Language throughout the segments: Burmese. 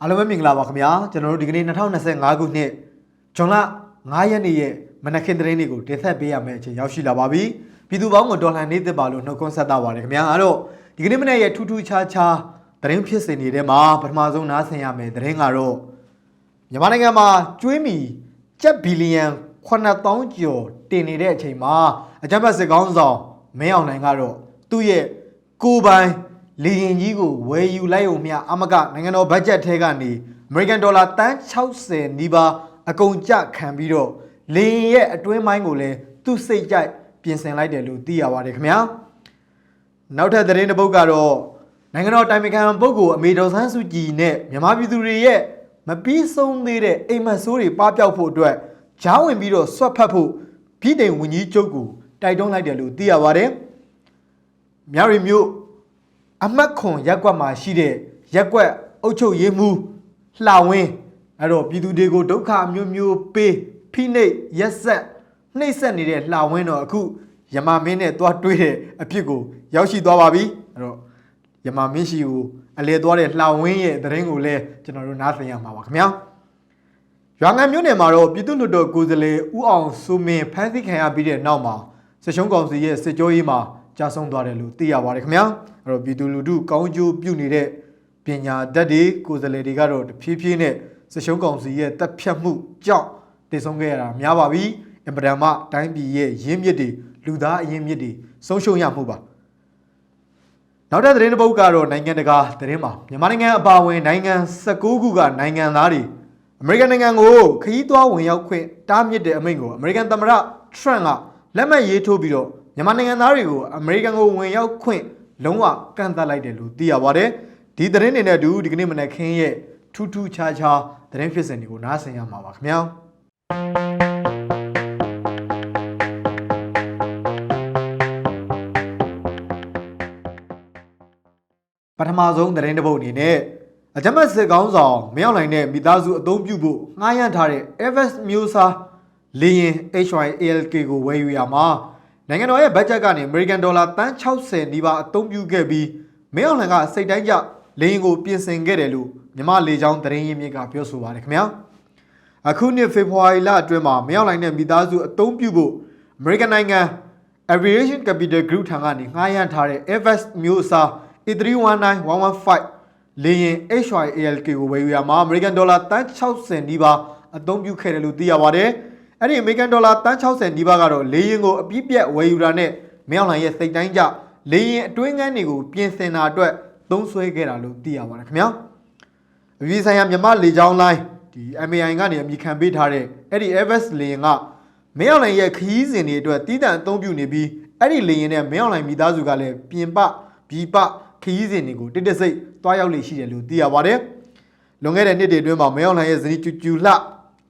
အားလုံးပဲမင်္ဂလာပါခင်ဗျာကျွန်တော်တို့ဒီကနေ့2025ခုနှစ်ဇွန်လ9ရက်နေ့ရဲ့မနက်ခင်းသတင်းတွေကိုတင်ဆက်ပေးရမယ့်အချိန်ရောက်ရှိလာပါပြီပြည်သူပေါင်းကိုဒေါ်လာနေသစ်ပါလို့နှုတ်ခွန်းဆက်တာပါတယ်ခင်ဗျာအဲ့တော့ဒီကနေ့မနေ့ရဲ့ထူးထူးခြားခြားသတင်းဖြစ်စဉ်တွေထဲမှာပထမဆုံးနားဆင်ရမယ့်သတင်းကတော့မြန်မာနိုင်ငံမှာကျွေးမီကျပ်ဘီလီယံ9000ကျော်တင်နေတဲ့အချိန်မှာအကြမ်းဖက်စစ်ကောင်းဆောင်မင်းအောင်လှိုင်ကတော့သူ့ရဲ့ကိုယ်ပိုင် လေရင်ကြီးကိုဝယ်ယူလိုက်ုံမျှအမကနိုင်ငံတော်ဘတ်ဂျက်ထဲကနေအမေရိကန်ဒေါ်လာတန်း60နီးပါးအကုန်ကျခံပြီးတော့လေရင်ရဲ့အတွင်းပိုင်းကိုလည်းသူ့စိတ်ကြိုက်ပြင်ဆင်လိုက်တယ်လို့သိရပါတယ်ခင်ဗျာနောက်ထပ်သတင်းတစ်ပုဒ်ကတော့နိုင်ငံတော်တိုင်ပင်ခံပုဂ္ဂိုလ်အမေတော်ဆန်းစုကြည်နဲ့မြန်မာပြည်သူတွေရဲ့မပြီးဆုံးသေးတဲ့အိမ်မက်ဆိုးတွေပပျောက်ဖို့အတွက်ဂျားဝင်ပြီးတော့ဆွတ်ဖက်ဖို့ပြည်တိုင်ဝန်ကြီးချုပ်ကိုတိုက်တွန်းလိုက်တယ်လို့သိရပါတယ်မြရီမျိုး အမတ်ခွန်ရက်ကွက်မှာရှိတဲ့ရက်ကွက်အုပ်ချုပ်ရေးမှူးလှဝင်းအဲ့တော့ပြည်သူတွေကိုဒုက္ခမျိုးမျိုးပေးဖိနှိပ်ရက်ဆက်နှိပ်စက်နေတဲ့လှဝင်းတော့အခုယမမင်းနဲ့တွားတွေးတဲ့အဖြစ်ကိုရောက်ရှိသွားပါပြီအဲ့တော့ယမမင်းရှိကိုအလဲသွားတဲ့လှဝင်းရဲ့သတင်းကိုလည်းကျွန်တော်တို့နားသိရမှာပါခင်ဗျာရွာငံမြို့နယ်မှာတော့ပြည်သူ့လွှတ်တော်ကိုယ်စားလှယ်ဦးအောင်စိုးမင်းဖမ်းဆီးခံရပြီးတဲ့နောက်မှာစစ်ရှုံးကောင်စီရဲ့စစ်ကြောရေးမှာ ကြာဆုံးသွားတယ်လို့သိရပါတယ်ခင်ဗျာအဲ့တော့ပြည်သူလူထုကောင်းကျိုးပြုနေတဲ့ပညာတတ်တွေကိုယ်စားလှယ်တွေကတော့တဖြည်းဖြည်းနဲ့စစ်ရှုံးကောင်စီရဲ့တပ်ဖြတ်မှုကြောင့်တည်ဆုံးခဲ့ရတာများပါပြီအင်ပဒံမတိုင်းပြည်ရဲ့ရင်းမြစ်တွေလူသားအရင်းမြစ်တွေဆုံးရှုံးရမှုပါနောက်ထပ်သတင်းတစ်ပုဒ်ကတော့နိုင်ငံတကာသတင်းမှာမြန်မာနိုင်ငံအပါအဝင်နိုင်ငံ19ခုကနိုင်ငံသားတွေအမေရိကန်နိုင်ငံကိုခရီးသွားဝင်ရောက်ခွင့်တားမြစ်တဲ့အမိန့်ကိုအမေရိကန်သမ္မတထရန့်ကလက်မှတ်ရေးထိုးပြီးတော့ မြန်မာနိုင်ငံသားတွေကိုအမေရိကန်ကိုဝင်ရောက်ခွင့်လုံးဝကန့်သတ်လိုက်တယ်လို့သိရပါတယ်ဒီသတင်းတွေနဲ့အတူဒီကနေ့မနက်ခင်းရဲ့ထူးထူးခြားခြားသတင်းဖြစ်စဉ်တွေကိုနားဆင်ရမှာပါခင်ဗျာပထမဆုံးသတင်းတစ်ပုဒ်အနေနဲ့အကြမ်းဖက်စစ်ကောင်းဆောင်မင်းအောင်လှိုင်နဲ့မိသားစုအသုံးပြုဖို့ငှားရမ်းထားတဲ့ Evans မျိုးစားလေရင် HYALK ကိုဝယ်ယူရမှာ နိုင်ငံတော်ရဲ့ဘတ်ဂျက်ကနေ American Dollar တန်း60နီးပါးအသုံးပြုခဲ့ပြီးမင်းအောင်လှိုင်ကစိတ်တိုင်းကျလေရင်ကိုပြင်ဆင်ခဲ့တယ်လို့မြန်မာလေကြောင်းသတင်းရင်းမြစ်ကပြောဆိုပါတယ်ခင်ဗျာအခုနှစ်ဖေဖော်ဝါရီလအတွင်းမှာမင်းအောင်လှိုင်နဲ့မိသားစုအသုံးပြုဖို့ American နိုင်ငံ Aviation Capital Group ထံကနေငှားရမ်းထားတဲ့ Evans မျိုးအစား A319115 လေယာဉ် HYALK ကိုဝယ်ယူရမှာ American Dollar တန်း60နီးပါးအသုံးပြုခဲ့တယ်လို့သိရပါတယ်။ အဲ့ဒီ American Dollar တန်း60နီးပါးကတော့လေယာဉ်ကိုအပြည့်ပြတ်ဝယ်ယူတာနဲ့မင်းအောင်လှိုင်ရဲ့စိတ်တိုင်းကျလေယာဉ်အတွင်းကန်းတွေကိုပြင်ဆင်တာအတွက်သုံးစွဲခဲ့တာလို့သိရပါတယ်ခင်ဗျာ။အပြည်ဆိုင်ရာမြန်မာလေကြောင်းလိုင်းဒီ MAI ကနေအမိခံပေးထားတဲ့အဲ့ဒီ Everest လေယာဉ်ကမင်းအောင်လှိုင်ရဲ့ခရီးစဉ်တွေအတွက်တည်တံ့အသုံးပြုနေပြီးအဲ့ဒီလေရင်နဲ့မင်းအောင်လှိုင်မိသားစုကလည်းပြင်ပပြီးပခရီးစဉ်တွေကိုတိတ်တဆိတ်တွားရောက်လေရှိတယ်လို့သိရပါတယ်။လွန်ခဲ့တဲ့နှစ်တွေအတွင်းမှာမင်းအောင်လှိုင်ရဲ့ဇနီးကျူကျူလှ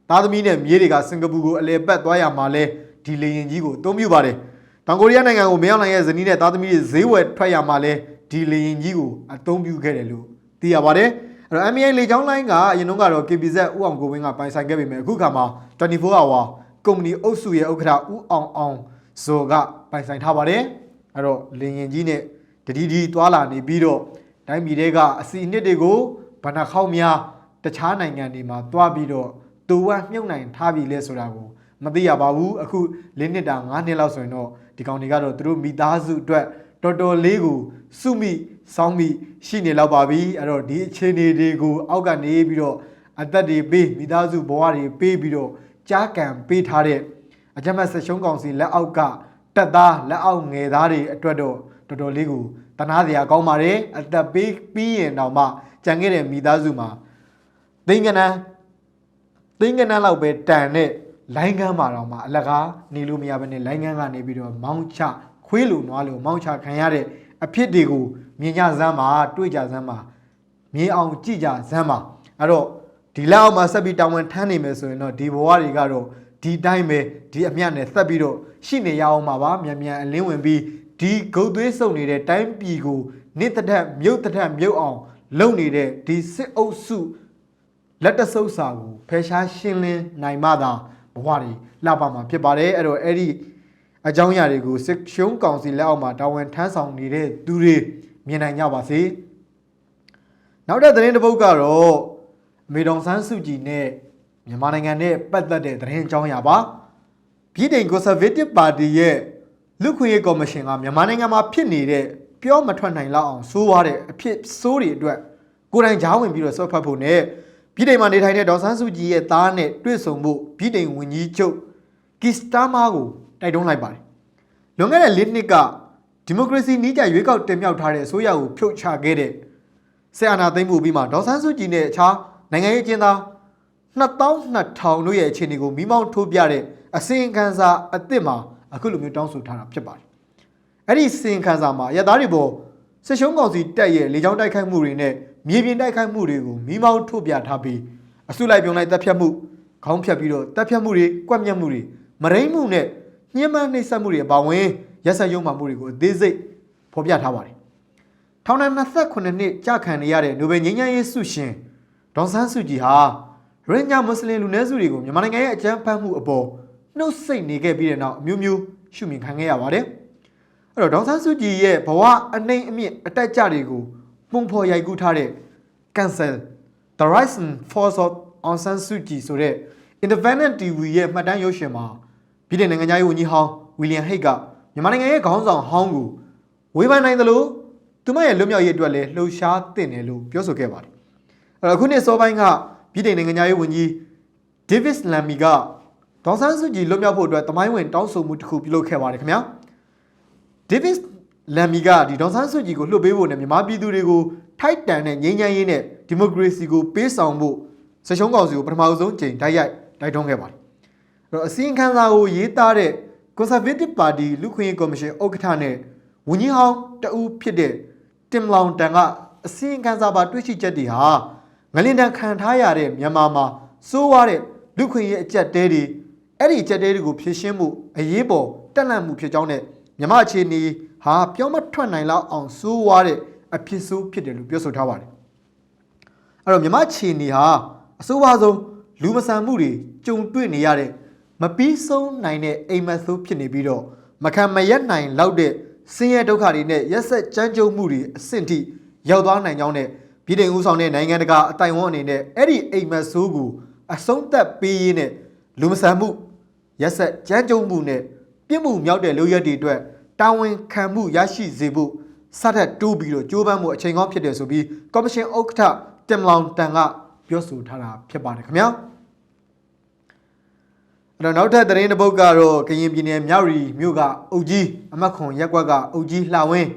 သားသမီးနဲ့မြေးတွေကစင်ကာပူကိုအလဲပတ်သွားရမှာလဲဒီလေရင်ကြီးကိုအသုံးပြုပါတယ်။တောင်ကိုရီးယားနိုင်ငံကိုမင်းအောင်လှိုင်ရဲ့ဇနီးနဲ့သားသမီးတွေဈေးဝယ်ထွက်ရမှာလဲဒီလေရင်ကြီးကိုအသုံးပြုခဲ့တယ်လို့သိရပါတယ်။အဲ့တော့ MI လေကြောင်းလိုင်းကအရင်တုန်းကတော့ KBZ ဥအောင်ကိုဝင်းကပိုင်ဆိုင်ခဲ့ပေမဲ့အခုခါမှာ24 hour ကုမ္ပဏီအုပ်စုရဲ့ဥက္ကဋ္ဌဦးအောင်အောင်ဇော်ကပိုင်ဆိုင်ထားပါတယ်အဲ့တော့လင်ရင်ကြီးနဲ့တတိဒီသွာလာနေပြီးတော့တိုင်းပြည်တွေကအစီအနှစ်တွေကိုဗဏ္ဍခေါက်များတခြားနိုင်ငံတွေမှာတွားပြီးတော့ တူဝမ်းမြုပ်နိုင်ထားပြီလဲဆိုတာကိုမသိရပါဘူးအခု၄နှစ်တာ၅နှစ်လောက်ဆိုရင်တော့ဒီကောင်တွေကတော့သူတို့မိသားစုအတွက်တော်တော်လေးကိုစုမိစောင်းမိရှိနေလောက်ပါပြီအဲ့တော့ဒီအခြေအနေတွေကိုအောက်ကနေပြီးတော့အသက်တွေပေးမိသားစုဘဝတွေပေးပြီးတော့ကြားကံပေးထားတဲ့အကြမ်းဖက်ဆက်ရှုံးကောင်စီလက်အောက်ကတက်သားလက်အောက်ငယ်သားတွေအတွက်တော့တော်တော်လေးကိုတနာစရာကောင်းပါတယ်အသက်ပေးပြီးရင်တော့မှကြံခဲ့တဲ့မိသားစုမှာသိန်းကနန်း သိန်းကနန်းလောက်ပဲတန်တဲ့လိုင်းကန်းမှာတော့မှအလကားနေလို့မရဘဲနဲ့လိုင်းကန်းကနေပြီးတော့မောင်းချခွေးလိုနွားလိုမောင်းချခံရတဲ့အဖြစ်တွေကိုမြင်ကြစမ်းမှာတွေ့ကြစမ်းမှာမြင်အောင်ကြည့်ကြစမ်းမှာအဲ့တော့ဒီလောက်မှဆက်ပြီးတာဝန်ထမ်းနေမယ်ဆိုရင်တော့ဒီဘဝတွေကတော့ဒီတိုင်းပဲဒီအမြတ်နဲ့ဆက်ပြီးတော့ရှိနေရအောင်ပါပါမြန်မြန်အလင်းဝင်ပြီးဒီဂုတ်သွေးစုံနေတဲ့တိုင်းပြည်ကိုနစ်တထက်မြုပ်တထက်မြုပ်အောင် လုပ်နေတဲ့ဒီစစ်အုပ်စု လက်တဆုပ်စာကိုဖယ်ရှားရှင်းလင်းနိုင်မှသာဘဝတွေလှပမှာဖြစ်ပါတယ်အဲ့တော့အဲ့ဒီအကြောင်းအရာတွေကိုစစ်ရှုံးကောင်စီလက်အောက်မှာတာဝန်ထမ်းဆောင်နေတဲ့သူတွေမြင်နိုင်ကြပါစေနောက်တဲ့သတင်းတစ်ပုဒ်ကတော့အမေတော်ဆန်းစုကြည်နဲ့မြန်မာနိုင်ငံနဲ့ပတ်သက်တဲ့သတင်းအကြောင်းအရာပါပြည်ထိုင် Conservative Party ရဲ့လူခွင့်ရေးကော်မရှင်ကမြန်မာနိုင်ငံမှာဖြစ်နေတဲ့ပြောမထွက်နိုင်လောက်အောင်ဆိုးွားတဲ့အဖြစ်ဆိုးတွေအတွက်ကိုယ်တိုင်ကြားဝင်ပြီးတော့ဆွတ်ဖတ်ဖို့နဲ့ ပြည်ထိုင်မှာနေထိုင်တဲ့ဒေါ်ဆန်းစုကြည်ရဲ့သားနဲ့တွေ့ဆုံဖို့ပြည်ထိုင်ဝန်ကြီးချုပ်ကစ္စတာမာကိုတိုက်တွန်းလိုက်ပါတယ်လွန်ခဲ့တဲ့၄နှစ်ကဒီမိုကရေစီနည်းကျရွေးကောက်တင်မြှောက်ထားတဲ့အစိုးရကိုဖြုတ်ချခဲ့တဲ့ဆက်အာဏာသိမ်းမှုပြီးမှဒေါ်ဆန်းစုကြည်နဲ့အခြားနိုင်ငံရေးအကျဉ်းသား2200တို့ရဲ့အခြေအနေကိုမိမောင်းထိုးပြတဲ့အစီရင်ခံစာအသစ်မှာအခုလိုမျိုးတောင်းဆိုထားတာဖြစ်ပါတယ်။အဲ့ဒီစီရင်ခံစာမှာရသားတွေပေါ်စစ်ရှုံးကောင်စီတက်ရဲ့လေကြောင်းတိုက်ခိုက်မှုတွေနဲ့ မြေပြင်တိုက်ခိုက်မှုတွေကိုမိမောင်းထိုးပြထားပြီးအစုလိုက်ပြုံလိုက်တပ်ဖြတ်မှုခေါင်းဖြတ်ပြီးတော့တပ်ဖြတ်မှုတွေကွက်မြက်မှုတွေမရိမ့်မှုနဲ့ညှဉ်းပန်းနှိပ်စက်မှုတွေအပါအဝင်ရက်စက်ရုံမှမှုတွေကိုအသေးစိတ်ဖော်ပြထားပါတယ်။ထောင်ဒဏ်28နှစ်ကြာခံနေရတဲ့နိုဘယ်ငြိမ်းချမ်းရေးဆုရှင်ဒေါန်ဆန်းစုကြည်ဟာရင်းညာမွတ်စလင်လူနည်းစုတွေကိုမြန်မာနိုင်ငံရဲ့အကြမ်းဖက်မှုအပေါ်နှုတ်ဆက်နေခဲ့ပြီးတဲ့နောက်အမျိုးမျိုးရှုမြင်ခံခဲ့ရပါတယ်။အဲ့တော့ဒေါန်ဆန်းစုကြည်ရဲ့ဘဝအနှိမ့်အမြင့်အတက်ကြတွေကို ပုံဖော်ရိုက်ကူးထားတဲ့ Cancel The Rise and Force of Aung San Suu Kyi ဆိုတဲ့ Independent TV ရဲ့မှတ်တမ်းရုပ်ရှင်မှာပြည်ထောင်နိုင်ငံသားရေးဝန်ကြီးဟောင်းဝီလီယံဟိတ်ကမြန်မာနိုင်ငံရဲ့ခေါင်းဆောင်ဟောင်းကိုဝေဖန်နိုင်တယ်လို့သူမရဲ့လွတ်မြောက်ရေးအတွက်လည်းလှုံ့ဆော်တင်တယ်လို့ပြောဆိုခဲ့ပါတယ်။အဲ့တော့အခုနှစ်စောပိုင်းကပြည်ထောင်နိုင်ငံသားရေးဝန်ကြီး Davis Lamy ကဒေါ်ဆန်းစုကြည်လွတ်မြောက်ဖို့အတွက်တမိုင်းဝင်တောင်းဆိုမှုတစ်ခုပြုလုပ်ခဲ့ပါတယ်ခင်ဗျာ။ Davis Lamy ကဒီဒေါ်ဆန်းစုကြည်ကိုလွှတ်ပေးဖို့နဲ့မြန်မာပြည်သူတွေကိုထိုက်တန်တဲ့ငြိမ်းချမ်းရေးနဲ့ဒီမိုကရေစီကိုပေးဆောင်ဖို့ဆက်ရှုံးကောင်စီကိုပထမဆုံးချိန်တိုက်ရိုက်တိုက်တွန်းခဲ့ပါတယ်။အဲ့တော့အစည်းအဝေးစာကိုရေးသားတဲ့ Conservative Party လူခွင့်ရေးကော်မရှင်ဥက္ကဋ္ဌနဲ့ဝန်ကြီးဟောင်းတဦးဖြစ်တဲ့တင်လောင်တန်ကအစည်းအဝေးစာပါတွေ့ရှိချက်တွေဟာငလင်တန်ခံထားရတဲ့မြန်မာမှာစိုးဝါးတဲ့လူခွင့်ရေးအကြက်တဲတွေအဲ့ဒီအကြက်တဲတွေကိုဖြည့်ရှင်းမှုအရေးပေါ်တက်လှမ်းမှုဖြစ်ကြောင်းနဲ့မြမအခြေအနေ ဟာပြောမထွက်နိုင်လောက်အောင်စိုးဝါးတဲ့အဖြစ်ဆိုးဖြစ်တယ်လို့ပြောဆိုထားပါတယ်အဲ့တော့မြမအခြေအနေဟာအဆိုးပါဆုံးလူမဆန်မှုတွေကြုံတွေ့နေရတဲ့မပြီးဆုံးနိုင်တဲ့အိမ်မက်ဆိုးဖြစ်နေပြီးတော့မခံမရက်နိုင်လောက်တဲ့ဆင်းရဲဒုက္ခတွေနဲ့ရက်ဆက်ကြမ်းကြုတ်မှုတွေအဆင့်ထိရောက်သွားနိုင်ကြောင်းနဲ့ပြည်ထောင်ဦးဆောင်တဲ့နိုင်ငံတကာအတိုင်ဝန်းအနေနဲ့အဲ့ဒီအိမ်မက်ဆိုးကိုအဆုံးသတ်ပေးရင်းနဲ့လူမဆန်မှုရက်ဆက်ကြမ်းကြုတ်မှုနဲ့ပြစ်မှုမြောက်တဲ့လုပ်ရက်တွေအတွက် တာဝန်ခံမှုရရှိစေဖို့စတဲ့တိုးပြီးတော့ကြိုးပမ်းမှုအချိန်ကောင်းဖြစ်တယ်ဆိုပြီးကော်မရှင်ဥက္ကဋ္ဌတင်လောင်တန်ကပြောဆိုထားတာဖြစ်ပါတယ်ခင်ဗျာအဲ့တော့နောက်ထပ်သတင်းတစ်ပုဒ်ကတော့ကရင်ပြည်နယ်မြောက်ရီမြို့ကအုပ်ကြီးအမတ်ခွန်ရက်ကွက်ကအုပ်ကြီးလှဝင်း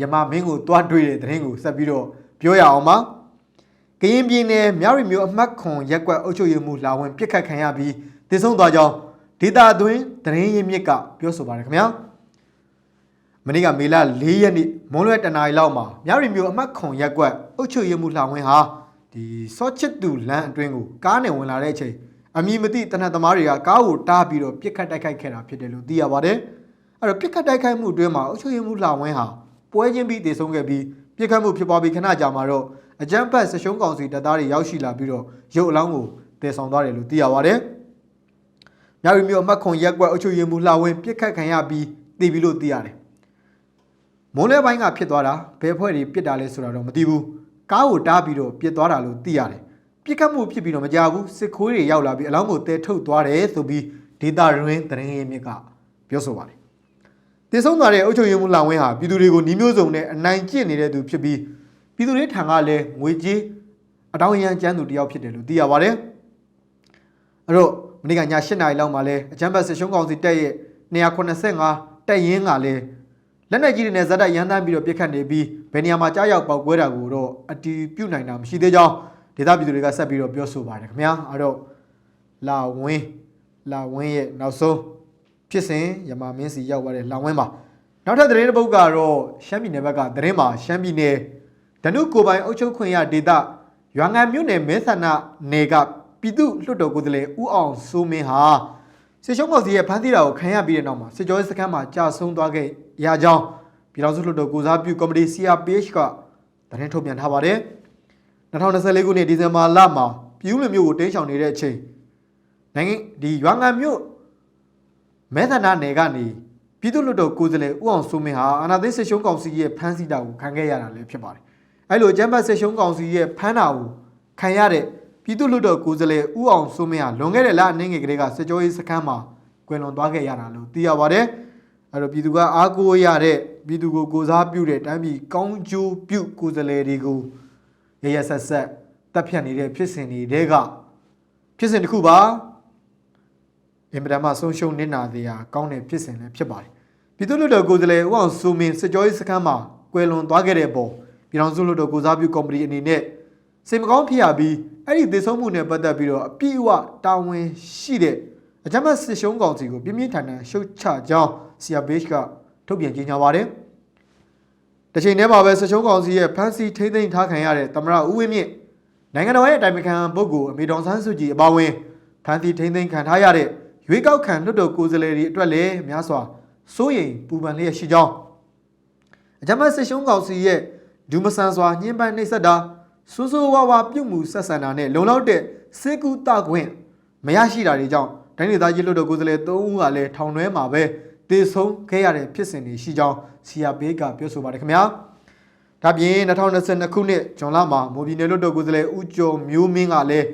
ယမမင်းကိုတွားတွေ့တဲ့သတင်းကိုဆက်ပြီးတော့ပြောရအောင်ပါကရင်ပြည်နယ်မြောက်ရီမြို့အမတ်ခွန်ရက်ကွက်အုပ်ချုပ်ရေးမှူးလှဝင်းပြစ်ခတ်ခံရပြီးတည်ဆုံသွားကြောင်းဒေတာအတွင်းသတင်းရင်းမြစ်ကပြောဆိုပါတယ်ခင်ဗျာ မနေ့ကမေလ၄ရက်နေ့မွန်းလွဲတနာရီလောက်မှာမြရီမျိုးအမှတ်ခွန်ရက်ကွက်အုတ်ချွေရမှုလှဝင်းဟာဒီစောချစ်တူလမ်းအတွင်းကိုကားနဲ့ဝင်လာတဲ့အချိန်အမည်မသိတနတ်သမားတွေကကားကိုတားပြီးတော့ပြစ်ခတ်တိုက်ခိုက်ခဲ့တာဖြစ်တယ်လို့သိရပါတယ်အဲ့တော့ပြစ်ခတ်တိုက်ခိုက်မှုအတွင်းမှာအုတ်ချွေရမှုလှဝင်းဟာပွဲချင်းပြီးတည်ဆုံးခဲ့ပြီးပြစ်ခတ်မှုဖြစ်ပွားပြီးခဏကြာမှာတော့အကြမ်းဖက်ဆရှုံးကောင်စီတပ်သားတွေရောက်ရှိလာပြီးတော့ရုပ်အလောင်းကိုတည်ဆောင်သွားတယ်လို့သိရပါတယ်မြရီမျိုးအမှတ်ခွန်ရက်ကွက်အုတ်ချွေရမှုလှဝင်းပြစ်ခတ်ခံရပြီးတည်ပြီးလို့သိရတယ် မွန်းလဲပိုင်းကဖြစ်သွားတာဘယ်ဖွဲ့တွေပြစ်တာလဲဆိုတာတော့မသိဘူးကားကိုတားပြီးတော့ပြစ်သွားတာလို့သိရတယ်ပြစ်ခတ်မှုဖြစ်ပြီးတော့မကြဘူးစစ်ခိုးတွေရောက်လာပြီးအလောင်းကိုတဲထုတ်သွားတယ်ဆိုပြီးဒေတာရင်းသတင်းရင်းမြစ်ကပြောဆိုပါတယ်တည်ဆုံးသွားတဲ့အုပ်ချုပ်ရေးမှူးလောင်ဝင်းဟာပြည်သူတွေကိုနှီးမျိုးစုံနဲ့အနိုင်ကျင့်နေတဲ့သူဖြစ်ပြီးပြည်သူတွေထံကလည်းငွေကြေးအတောင်းအရန်ကျန်းသူတယောက်ဖြစ်တယ်လို့သိရပါတယ်အဲ့တော့မနေ့ကည8နာရီလောက်မှာလဲအချမ်းဘတ်စစ်ရှုံးကောင်စီတက်ရဲ့285တက်ရင်ကလည်း လက်နက်ကြီးတွေနဲ့ဇက်တိုက်ရန်တမ်းပြီးတော့ပြစ်ခတ်နေပြီးဘယ်နေရာမှာကြားရောက်ပေါက်ကွဲတာကိုတော့အတီးပြုတ်နိုင်တာမရှိသေးကြောင်းဒေသပြည်သူတွေကဆက်ပြီးတော့ပြောဆိုပါတယ်ခင်ဗျာအဲ့တော့လာဝင်းလာဝင်းရဲ့နောက်ဆုံးဖြစ်စဉ်ရမမင်းစီရောက်သွားတဲ့လာဝင်းပါနောက်ထပ်သတင်းတစ်ပုဒ်ကတော့ရှမ်းပြည်နယ်ဘက်ကသတင်းမှာရှမ်းပြည်နယ်ဒနုကိုပိုင်အုပ်ချုပ်ခွင့်ရဒေသရွာငံမြို့နယ်မဲဆန္ဒနယ်ကပြည်သူ့လွှတ်တော်ကိုယ်စားလှယ်ဦးအောင်စိုးမင်းဟာစစ်ရှုံးကောင်စီရဲ့ဖမ်းဆီးတာကိုခံရပြီးတဲ့နောက်မှာစစ်ကြောရေးစခန်းမှာကြာဆုံးသွားခဲ့ ရကြောင်းပြည်ထောင်စုလွှတ်တော်ကိုစားပြုကော်မတီ CRPH ကသတင်းထုတ်ပြန်ထားပါတယ်2024ခုနှစ်ဒီဇင်ဘာလမှာပြည်ဦးလွင်မြို့ကိုတင်းရှောင်နေတဲ့အချိန်နိုင်ငံဒီရွာငံမြို့မဲသနာနယ်ကနေပြည်သူ့လွှတ်တော်ကိုယ်စားလှယ်ဦးအောင်စိုးမင်းဟာအာဏာသိမ်းစစ်ရှုံးကောင်စီရဲ့ဖမ်းဆီးတာကိုခံခဲ့ရတာလည်းဖြစ်ပါတယ်အဲလိုကျမ်းပတ်စစ်ရှုံးကောင်စီရဲ့ဖမ်းတာကိုခံရတဲ့ပြည်သူ့လွှတ်တော်ကိုယ်စားလှယ်ဦးအောင်စိုးမင်းဟာလွန်ခဲ့တဲ့လအနေငယ်ကလေးကစစ်ကြောရေးစခန်းမှာကွယ်လွန်သွားခဲ့ရတာလို့သိရပါတယ် အဲ့တော့ပြည်သူကအားကိုးရတဲ့ပြည်သူကိုကိုစားပြုတဲ့တိုင်းပြည်ကောင်းကျိုးပြုကိုယ်စားလှယ်တွေကိုရရဆက်ဆက်တပ်ဖြတ်နေတဲ့ဖြစ်စဉ်တွေတဲကဖြစ်စဉ်တစ်ခုပါအင်မတန်မှဆုံးရှုံးနစ်နာသေးရာကောင်းတဲ့ဖြစ်စဉ်လည်းဖြစ်ပါတယ်ပြည်သူ့လွှတ်တော်ကိုယ်စားလှယ်ဦးအောင်စိုးမင်းစစ်ကြောရေးစခန်းမှာကွယ်လွန်သွားခဲ့တဲ့ပုံပြည်ထောင်စုလွှတ်တော်ကိုစားပြုကော်မတီအနေနဲ့စိတ်မကောင်းဖြစ်ရပြီးအဲ့ဒီသေဆုံးမှုနဲ့ပတ်သက်ပြီးတော့အပြည့်အဝတာဝန်ရှိတဲ့အကြမ်းဖက်စစ်ရှုံးကောင်စီကိုပြင်းပြင်းထန်ထန်ရှုတ်ချကြောင်း ဆီယာဘေးရှ်ကထုတ်ပြန်ကြေညာပါတယ်။တစ်ချိန်တည်းမှာပဲစစ်ရှုံးကောင်စီရဲ့ဖမ်းဆီးထိမ့်သိမ်းထားခံရတဲ့သမ္မတဦးဝင်းမြင့်နိုင်ငံတော်ရဲ့အတိုင်ပင်ခံပုဂ္ဂိုလ်အမေတော်ဆန်းစုကြည်အပါအဝင်ဖမ်းဆီးထိမ့်သိမ်းခံထားရတဲ့ရွေးကောက်ခံလွှတ်တော်ကိုယ်စားလှယ်တွေအတွက်လည်းများစွာစိုးရိမ်ပူပန်လျက်ရှိကြောင်းအကြမ်းဖက်စစ်ရှုံးကောင်စီရဲ့ဒူမဆန်စွာညှဉ်းပန်းနှိပ်စက်တာဆိုးဆိုးဝါးဝါပြုတ်မှုဆက်ဆံတာနဲ့လုံလောက်တဲ့စေကူတခွင့်မရရှိတာတွေကြောင့်တိုင်းဒေသကြီးလွှတ်တော်ကိုယ်စားလှယ်၃ဦးကလည်းထောင်ထဲမှာပဲ တေဆုံးခဲ့ရတဲ့ဖြစ်စဉ်တွေရှိကြောင်းဆီယာဘေးကပြောဆိုပါတယ်ခင်ဗျာဒါပြင်2022ခုနှစ်ဇွန်လမှာမိုးပြည်နယ်လွှတ်တော်ကိုယ်စားလှယ်ဦးကျော်မျိုးမင်းကလည်း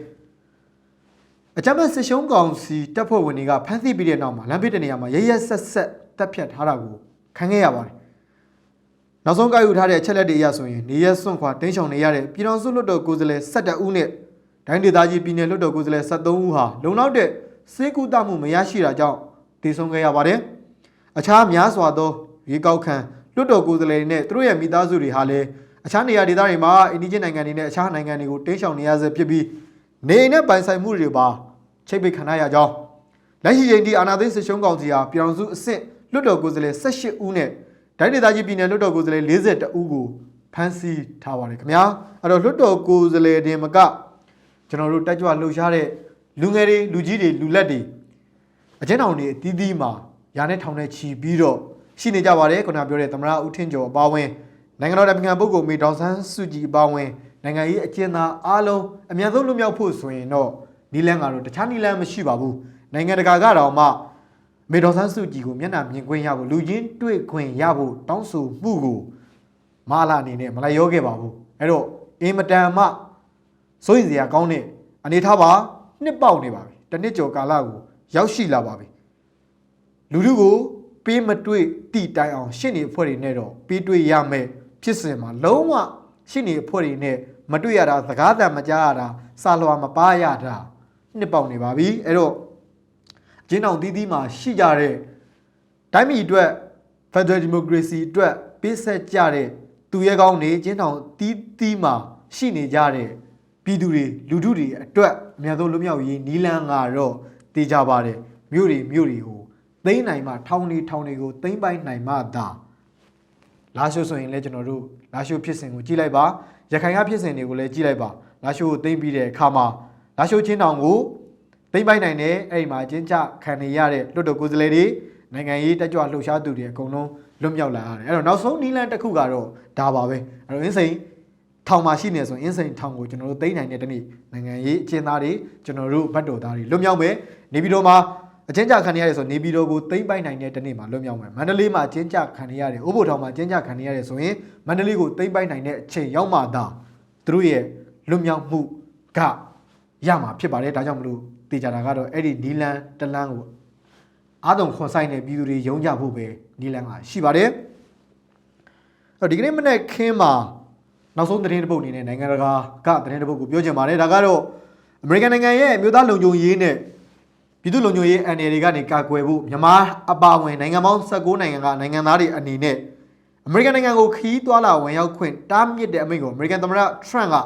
အကြမ်းဖက်စစ်ရှုံးကောင်စီတပ်ဖွဲ့ဝင်တွေကဖမ်းဆီးပြီးတဲ့နောက်မှာလမ်းပစ်တဲ့နေရာမှာရရက်ဆက်ဆက်တပ်ဖြတ်ထားတာကိုခံခဲ့ရပါတယ်နောက်ဆုံးကောက်ယူထားတဲ့အချက်လက်တွေအရဆိုရင်နေရက်စွန့်ခွာတင်းချောင်နေရတဲ့ပြည်တော်စုလွှတ်တော်ကိုယ်စားလှယ်17ဦးနဲ့ဒိုင်းဒေသကြီးပြည်နယ်လွှတ်တော်ကိုယ်စားလှယ်73ဦးဟာလုံလောက်တဲ့စေကူတမှုမရရှိတာကြောင့်တည်ဆုံခဲ့ရပါတယ်။ အခြားများစွာသောရေကောက်ခံလွှတ်တော်ကိုယ်စားလှယ်တွေနဲ့သူတို့ရဲ့မိသားစုတွေဟာလည်းအခြားနေရာဒေသတွေမှာအိန္ဒိယနိုင်ငံတွေနဲ့အခြားနိုင်ငံတွေကိုတင်းချောင်နေရဆဲဖြစ်ပြီးနေအိမ်နဲ့ပိုင်ဆိုင်မှုတွေပါချိတ်ပိတ်ခံရရကြောင်းလက်ရှိရင်ဒီအာဏာသိမ်းစစ်ရှုံးကောင်စီဟာပြည်တော်စုအဆင့်လွှတ်တော်ကိုယ်စားလှယ်18ဦးနဲ့ဒိုင်းဒေသကြီးပြည်နယ်လွှတ်တော်ကိုယ်စားလှယ်42ဦးကိုဖမ်းဆီးထားပါတယ်ခင်ဗျာအဲ့တော့လွှတ်တော်ကိုယ်စားလှယ်တင်မကကျွန်တော်တို့တက်ကြွလှုပ်ရှားတဲ့လူငယ်တွေလူကြီးတွေလူလက်တွေအကျဉ်းထောင်တွေအသီးသီးမှာ ယာနဲ့ထောင်နဲ့ချီပြီးတော့ရှိနေကြပါတယ်ခုနပြောတဲ့သမရဦးထင်းကျော်အပါအဝင်နိုင်ငံတော်တပ်မကန်ပုဂ္ဂိုလ်မေဒေါန်ဆန်းစုကြည်အပါအဝင်နိုင်ငံရေးအကျဉ်းသားအားလုံးအများဆုံးလွတ်မြောက်ဖို့ဆိုရင်တော့နီလန်းကတော့တခြားနီလန်းမရှိပါဘူးနိုင်ငံတကာကတော့မှမေတော်ဆန်းစုကြည်ကိုမျက်နှာမြင်ခွင့်ရဖို့လူချင်းတွေ့ခွင့်ရဖို့တောင်းဆိုမှုကိုမလာအနေနဲ့မလိုက်ရောခဲ့ပါဘူးအဲ့တော့အင်မတန်မှစိုးရိမ်စရာကောင်းတဲ့အနေထားပါနှစ်ပေါက်နေပါပြီတစ်နှစ်ကျော်ကာလကိုရောက်ရှိလာပါပြီ လူလူကိုပေးမတွေ့တိတိုင်အောင်ရှင့်နေအဖွဲ့တွေနဲ့တော့ပေးတွေ့ရမယ်ဖြစ်စဉ်မှာလုံးဝရှင့်နေအဖွဲ့တွေနဲ့မတွေ့ရတာစကားတန်မကြားရတာစာလွှာမပါရတာနှစ်ပေါက်နေပါပြီအဲ့တော့အကျဉ်းထောင်တီးတီးမှာရှိကြတဲ့တိုင်းပြည်အတွက် Federal Democracy အတွက်ပေးဆက်ကြတဲ့သူရဲကောင်းတွေအကျဉ်းထောင်တီးတီးမှာရှိနေကြတဲ့ပြည်သူတွေလူထုတွေအတွက်အများဆုံးလွတ်မြောက်ရေးနီလန်းကတော့တည်ကြပါတယ်မြို့တွေမြို့တွေကို သိမ်းနိုင်မှထောင်တွေထောင်တွေကိုသိမ်းပိုက်နိုင်မှသာလာရှိုးဆိုရင်လည်းကျွန်တော်တို့လာရှိုးဖြစ်စဉ်ကိုကြည့်လိုက်ပါရခိုင်ကဖြစ်စဉ်တွေကိုလည်းကြည့်လိုက်ပါလာရှိုးကိုသိမ်းပြီးတဲ့အခါမှာလာရှိုးချင်းတောင်ကိုသိမ့်ပိုက်နိုင်တဲ့အဲ့ဒီမှာအကျဉ်းချခံနေရတဲ့လွတ်တော်ကိုယ်စားလှယ်တွေနိုင်ငံရေးတက်ကြွလှုပ်ရှားသူတွေအကုန်လုံးလွတ်မြောက်လာရတယ်အဲ့တော့နောက်ဆုံးနီလန်တစ်ခုကတော့ဒါပါပဲအဲ့တော့အင်းစိန်ထောင်မှာရှိနေဆိုရင်အင်းစိန်ထောင်ကိုကျွန်တော်တို့သိမ့်နိုင်တဲ့တနေ့နိုင်ငံရေးအကျဉ်းသားတွေကျွန်တော်တို့ဘတ်တော်သားတွေလွတ်မြောက်မယ်နေပြည်တော်မှာ အကျဉ်းချခံနေရတယ်ဆိုနေပြည်တော်ကိုသိမ့်ပိုက်နိုင်တဲ့တနေ့မှာလွတ်မြောက်မယ်မန္တလေးမှာအကျဉ်းချခံနေရတယ်ဥပ္ပိုလ်ထောင်မှာအကျဉ်းချခံနေရတယ်ဆိုရင်မန္တလေးကိုသိမ့်ပိုက်နိုင်တဲ့အချိန်ရောက်မှသာသူတို့ရဲ့လွတ်မြောက်မှုကရမှာဖြစ်ပါတယ်ဒါကြောင့်မလို့တေချာတာကတော့အဲ့ဒီနီလန်တလန်းကိုအားတုံခွန်ဆိုင်တဲ့ပြည်သူတွေယုံကြဖို့ပဲနီလန်ကရှိပါတယ်အဲ့တော့ဒီကနေ့မနေ့ခင်းမှာနောက်ဆုံးသတင်းတစ်ပုဒ်အနေနဲ့နိုင်ငံတကာကသတင်းတစ်ပုဒ်ကိုပြောချင်ပါတယ်ဒါကတော့အမေရိကန်နိုင်ငံရဲ့အမျိုးသားလုံခြုံရေးနဲ့ ပြည်သူ့လုံခြုံရေးအန်အယ်တွေကနေကာကွယ်ဖို့မြန်မာအပါအဝင်နိုင်ငံပေါင်း19နိုင်ငံကနိုင်ငံသားတွေအနေနဲ့အမေရိကန်နိုင်ငံကိုခီးသွွာလာဝင်ရောက်ခွင့်တားမြစ်တဲ့အမိန့်ကိုအမေရိကန်သမ္မတထရန့်က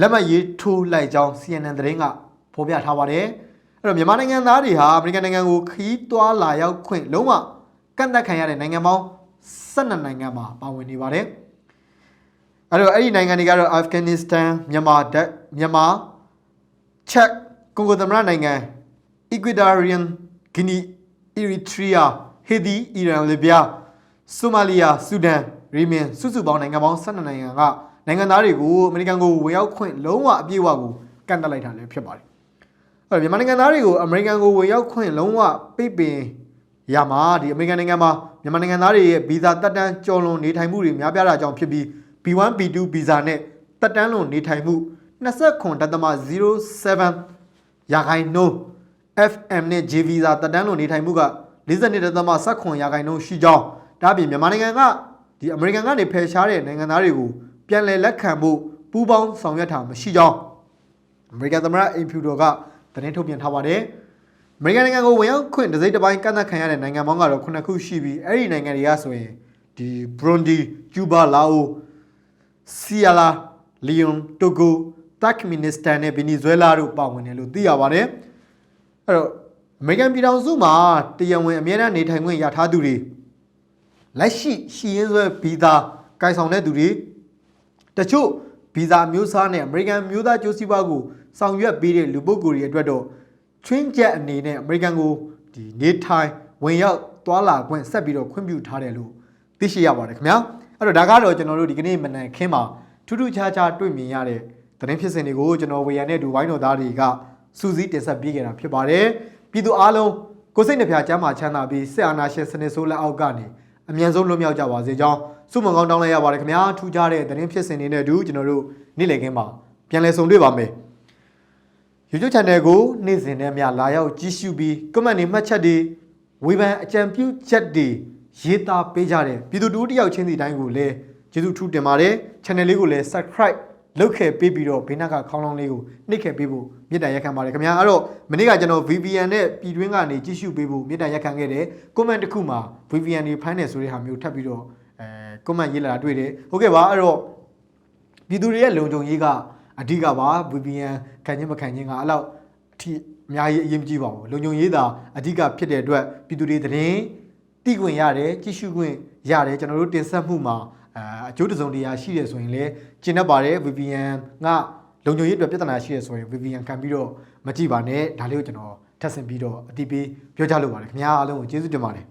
လက်မှတ်ရေးထိုးလိုက်ကြောင်း CNN သတင်းကဖော်ပြထားပါတယ်။အဲ့တော့မြန်မာနိုင်ငံသားတွေဟာအမေရိကန်နိုင်ငံကိုခီးသွွာလာရောက်ခွင့်လုံးဝကန့်သတ်ခံရတဲ့နိုင်ငံပေါင်း12နိုင်ငံမှာပါဝင်နေပါတယ်။အဲ့တော့အဲ့ဒီနိုင်ငံတွေကတော့အာဖဂန်နစ္စတန်မြန်မာဒက်မြန်မာချက်ကွန်ဂိုသမ္မတနိုင်ငံ Ecuadorian Guinea Eritrea Haiti Iran Libya ဆိုမာလီယာဆူဒန်ရီမင်စုစုပေါင်းနိုင်ငံပေါင်း12နိုင်ငံကနိုင်ငံသားတွေကိုအမေရိကန်ကိုဝင်ရောက်ခွင့်လုံးဝအပြည့်အဝကိုကန့်သတ်လိုက်တာလည်းဖြစ်ပါတယ်။အဲ့တော့မြန်မာနိုင်ငံသားတွေကိုအမေရိကန်ကိုဝင်ရောက်ခွင့်လုံးဝပိတ်ပင်ရမှာဒီအမေရိကန်နိုင်ငံမှာမြန်မာနိုင်ငံသားတွေရဲ့ဗီဇာတက်တန်းကျော်လွန်နေထိုင်မှုတွေများပြားတာကြောင့်ဖြစ်ပြီး B1 B2 ဗီဇာနဲ့တက်တန်းလွန်နေထိုင်မှု29.07ရာခိုင်နှုန်း FM နဲ့ J Visa တက်တန်းလိုနေထိုင်မှုက42.19ရာခိုင်နှုန်းရှိကြောင်းဒါအပြင်မြန်မာနိုင်ငံကဒီအမေရိကန်ကနေဖယ်ရှားတဲ့နိုင်ငံသားတွေကိုပြန်လည်လက်ခံဖို့ပူးပေါင်းဆောင်ရွက်တာမရှိကြောင်းအမေရိကန်သမ္မတအိမ်ဖြူတော်ကသတင်းထုတ်ပြန်ထားပါတယ်အမေရိကန်နိုင်ငံကိုဝင်ရောက်ခွင့်တစ်စိတ်တစ်ပိုင်းကန့်သတ်ခံရတဲ့နိုင်ငံပေါင်းကတော့9ခုရှိပြီးအဲ့ဒီနိုင်ငံတွေကဆိုရင်ဒီဘရွန်ဒီကျူးဘာလာအိုဆီယာလာလီယွန်တိုဂိုတက်မီနစ္စတန်နဲ့ဗင်နီဇွဲလားတို့ပါဝင်တယ်လို့သိရပါတယ် အဲ့တော့အမေရိကန်ပြည်ထောင်စုမှာတရားဝင်အမြဲတမ်းနေထိုင်ခွင့်ရထားသူတွေလက်ရှိရှိရင်းဆွဲဗီဇာကိုင်ဆောင်တဲ့သူတွေတချို့ဗီဇာမျိုးစားနဲ့အမေရိကန်မျိုးသားကျိုးစီးပွားကိုဆောင်ရွက်ပေးတဲ့လူပုဂ္ဂိုလ်တွေအတွက်တော့ချွင်းချက်အနေနဲ့အမေရိကန်ကိုဒီနေထိုင်ဝင်ရောက်သွားလာခွင့်ဆက်ပြီးတော့ခွင့်ပြုထားတယ်လို့သိရှိရပါတယ်ခင်ဗျာအဲ့တော့ဒါကတော့ကျွန်တော်တို့ဒီကနေ့မနက်ခင်းမှာထူးထူးခြားခြားတွေ့မြင်ရတဲ့သတင်းဖြစ်စဉ်တွေကိုကျွန်တော်ဝေရနဲ့ဒူဝိုင်းတော်သားတွေက စူးစီးတင်ဆက်ပေးခဲ့တာဖြစ်ပါတယ်ပြည်သူအားလုံးကိုယ်စိတ်နှပြချမ်းသာချမ်းသာပြီးစစ်အာဏာရှင်စနစ်ဆိုးလက်အောက်ကနေအမြန်ဆုံးလွတ်မြောက်ကြပါစေကြောင်းဆုမွန်ကောင်းတောင်းလိုက်ရပါတယ်ခင်ဗျာထူးခြားတဲ့သတင်းဖြစ်စဉ်တွေနဲ့အတူကျွန်တော်တို့နေ့လည်ခင်းမှာပြန်လည်ဆုံတွေ့ပါမယ် YouTube channel ကိုနေ့စဉ်နဲ့များလာရောက်ကြည့်ရှုပြီး comment တွေမှတ်ချက်တွေဝေဖန်အကြံပြုချက်တွေရေးသားပေးကြတဲ့ပြည်သူတူတစ်ယောက်ချင်းစီတိုင်းကိုလည်းကျေးဇူးထူးတင်ပါတယ် channel လေးကိုလည်း subscribe လုပ်ခဲ့ပေးပြီးတော့ဘေးနားကခေါင်းလောင်းလေးကိုနှိပ်ခဲ့ပေးဖို့မေတ္တာရက်ခံပါတယ်ခင်ဗျာအဲ့တော့မနေ့ကကျွန်တော် VPN နဲ့ပြည်တွင်းကနေကြည့်ရှုပေးဖို့မေတ္တာရက်ခံခဲ့တယ် comment တစ်ခုမှာ VPN တွေဖိုင်းတယ်ဆိုတဲ့ဟာမျိုးထပ်ပြီးတော့အဲ comment ရေးလာတာတွေ့တယ်ဟုတ်ကဲ့ပါအဲ့တော့ပြည်သူတွေရဲ့လုံခြုံရေးကအဓိကပါ VPN ခံခြင်းမခံခြင်းကအဲ့လောက်အထိအများကြီးအရေးမကြီးပါဘူးလုံခြုံရေးသာအဓိကဖြစ်တဲ့အတွက်ပြည်သူတွေသတင်း သိခွင့်ရတယ်ကြည့်ရှုခွင့်ရတယ်ကျွန်တော်တို့တင်ဆက်မှုမှာအာအကျိုးတစုံတရာရှိတယ်ဆိုရင်လည်းကျင့်တတ်ပါတယ် VPN ကလုံခြုံရေးအတွက်ပြဿနာရှိရဆိုရင် VPN ခံပြီးတော့မကြည့်ပါနဲ့ဒါလေးကိုကျွန်တော်ထပ်ဆင်ပြီးတော့အတိပေးပြောကြလို့ပါတယ်ခင်ဗျာအားလုံးကိုကျေးဇူးတင်ပါတယ်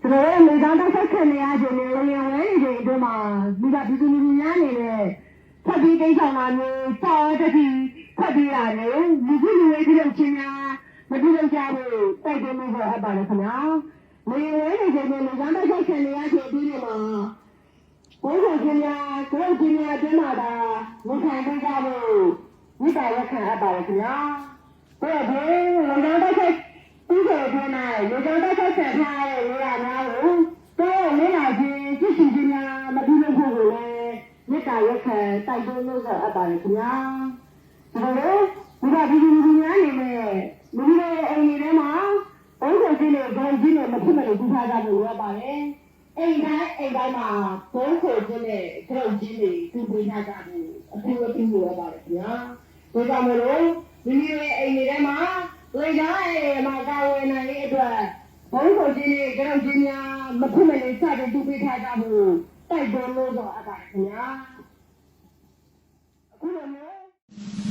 ကျွန်တော်ရဲ့မိသားစုဆက်ခံနေရခြင်းနဲ့လျော်ဝဲနေခြင်းအတွင်းမှာမိသားပြည်သူလူထုများအနေနဲ့ဖတ်ပြီးကိစ္စလာမျိုးစောတတိဖတ်ပြီးရတယ်လူစုလူဝေးပြုလုပ်ခြင်းများ မပြုလုပ်ကြဘူးတိုက်တွန်းမှုကိုအပ်ပါတယ်ခင်ဗျာလျော်ဝဲနေခြင်းနဲ့မိသားစုဆက်ခံနေရခြင်းအတွင်းမှာဘုရားရှင်များကိုယ်ရှင်များအတွင်းမှာဒါဝန်ခံပေးကြလို့မိသားစုခံအပ်ပါတယ်ခင်ဗျာဘယ်ဘယ်လုံခြုံတဲ့ဆက်ဥစ္စာတွေနဲ့လူတော်တဲ့ဆက်ဆက်ထားတဲ့နေရာများကိုတော့လင်းလာခြင်းကြည့်ရှုခြင်းများမပြုလုပ်ဖို့ကိုလည်းမေတ္တာရက်ခံတိုက်တွန်းလို့ဆိုအပ်ပါတယ်ခင်ဗျာဒါလိုဒီကဒီဒီဒီများနေနဲ့လူတွေအိမ်တွေထဲမှာဘုန်းတော်ကြီးနဲ့ဂုံကြီးနဲ့မဖြစ်မလို့ကြည့် ထားကြဖို့ရပါတယ်အိမ်တိုင်းအိမ်တိုင်းမှာဘုန်းတော်ကြီးနဲ့ဂုံကြီးတွေတူပေးထားကြဖို့အထူးအထူးရပါတယ်ခင်ဗျာဒါကြောင့်မလို့ဒီလိုအိမ်တွေထဲမှာလေကားရဲ့မှာကာဝယ်နိုင်တဲ့အတွက်ဘုန်းတော်ကြီးတွေကြောက်ကြီးများမဖြစ်မနေစတဲ့သူပေးထားကြဖို့တိုက်တွန်းလို့တော့အပ်ပါခင်ဗျာအခုလိုမျိုး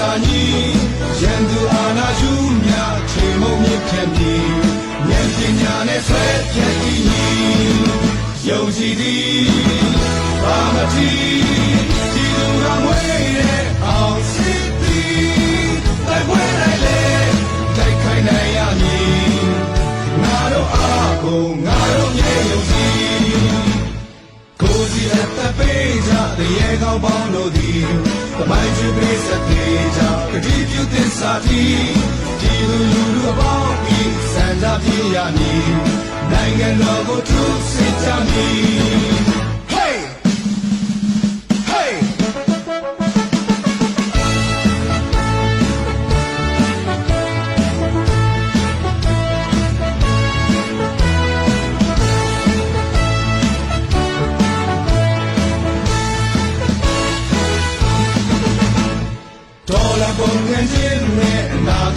စ္စာညီရန်သူအာနာယူမြချေမုံမြင့်ခဲ့ပြီဉာဏ်ပညာနဲ့ဆွဲပြည့်ညီယုံကြည်သည်ဘာမတိဒီလူကမွေးတဲ့အောင်စစ်သည်တိုက်ပွဲလိုက်လေတိုက်ခိုင်းနိုင်ရမည်ငါတို့အားကိုငါတို့မြေယုံကြည် ကိုယ်စီအသက်ပေးကြတရေကောင်းပေါင်းတို့သည်တမိုင်းချပေးစတဲ့ကြကတိပြုသစ္စာတီဒီလူလူလူအပေါင်းဤစံကြပြရမည်နိုင်ငံတော်ကိုထုစစ်ကြမည်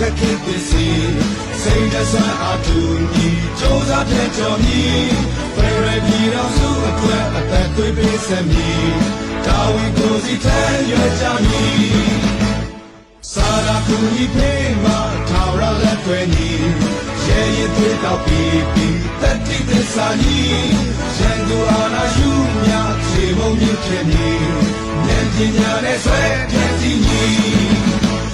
အနာဂတ်ခေတ်သစ်စီစိတ်သက်ဆွမ်းအားတူညီစ조사ပြတ်ကျော်မီဖရရပြည်တော်စုအတွက်အသက်သွေးပေးဆက်မည်တာဝန်ကိုစီထမ်းရွက်ကြမည်စာရာကူညီဖေးမှာထာဝရလက်တွဲညီရဲရဲသွေးတောက်ပြီးပြီးတတိသစ္စာညီရန်သူအာနာယူမြခြေမုံမြင့်ဖြစ်ညီဉာဏ်ပညာနဲ့ဆွဲဖြတ်တည်ညီ